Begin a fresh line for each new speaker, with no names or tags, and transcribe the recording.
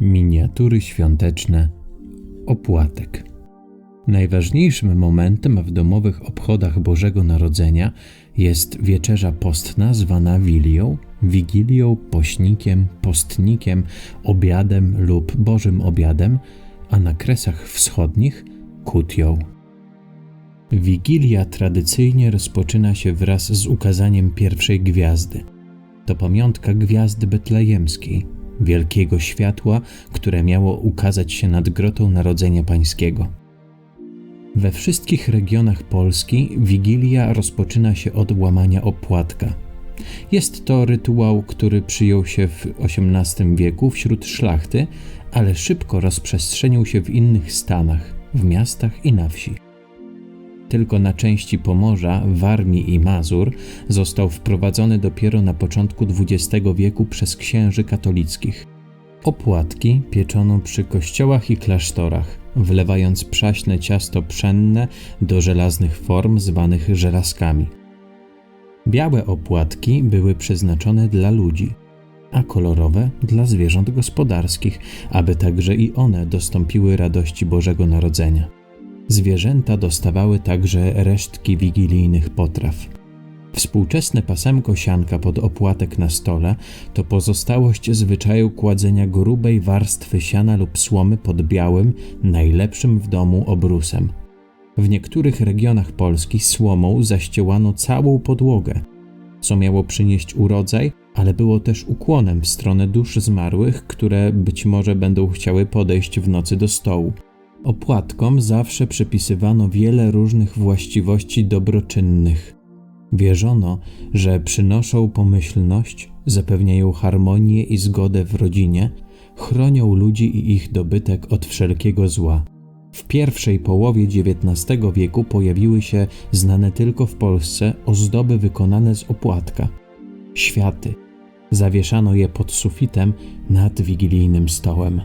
Miniatury świąteczne opłatek. Najważniejszym momentem w domowych obchodach Bożego Narodzenia jest wieczerza postna zwana wilią, wigilią, pośnikiem, postnikiem, obiadem lub Bożym obiadem, a na kresach wschodnich kutią. Wigilia tradycyjnie rozpoczyna się wraz z ukazaniem pierwszej gwiazdy. To pamiątka gwiazdy betlejemskiej, wielkiego światła, które miało ukazać się nad grotą Narodzenia Pańskiego. We wszystkich regionach Polski Wigilia rozpoczyna się od łamania opłatka. Jest to rytuał, który przyjął się w XVIII wieku wśród szlachty, ale szybko rozprzestrzenił się w innych stanach, w miastach i na wsi. Tylko na części Pomorza, Warmii i Mazur został wprowadzony dopiero na początku XX wieku przez księży katolickich. Opłatki pieczono przy kościołach i klasztorach, wlewając przaśne ciasto pszenne do żelaznych form zwanych żelazkami. Białe opłatki były przeznaczone dla ludzi, a kolorowe dla zwierząt gospodarskich, aby także i one dostąpiły radości Bożego Narodzenia. Zwierzęta dostawały także resztki wigilijnych potraw. Współczesne pasemko sianka pod opłatek na stole to pozostałość zwyczaju kładzenia grubej warstwy siana lub słomy pod białym, najlepszym w domu obrusem. W niektórych regionach Polski słomą zaściełano całą podłogę, co miało przynieść urodzaj, ale było też ukłonem w stronę dusz zmarłych, które być może będą chciały podejść w nocy do stołu. Opłatkom zawsze przypisywano wiele różnych właściwości dobroczynnych. Wierzono, że przynoszą pomyślność, zapewniają harmonię i zgodę w rodzinie, chronią ludzi i ich dobytek od wszelkiego zła. W pierwszej połowie XIX wieku pojawiły się znane tylko w Polsce ozdoby wykonane z opłatka światy. Zawieszano je pod sufitem nad wigilijnym stołem.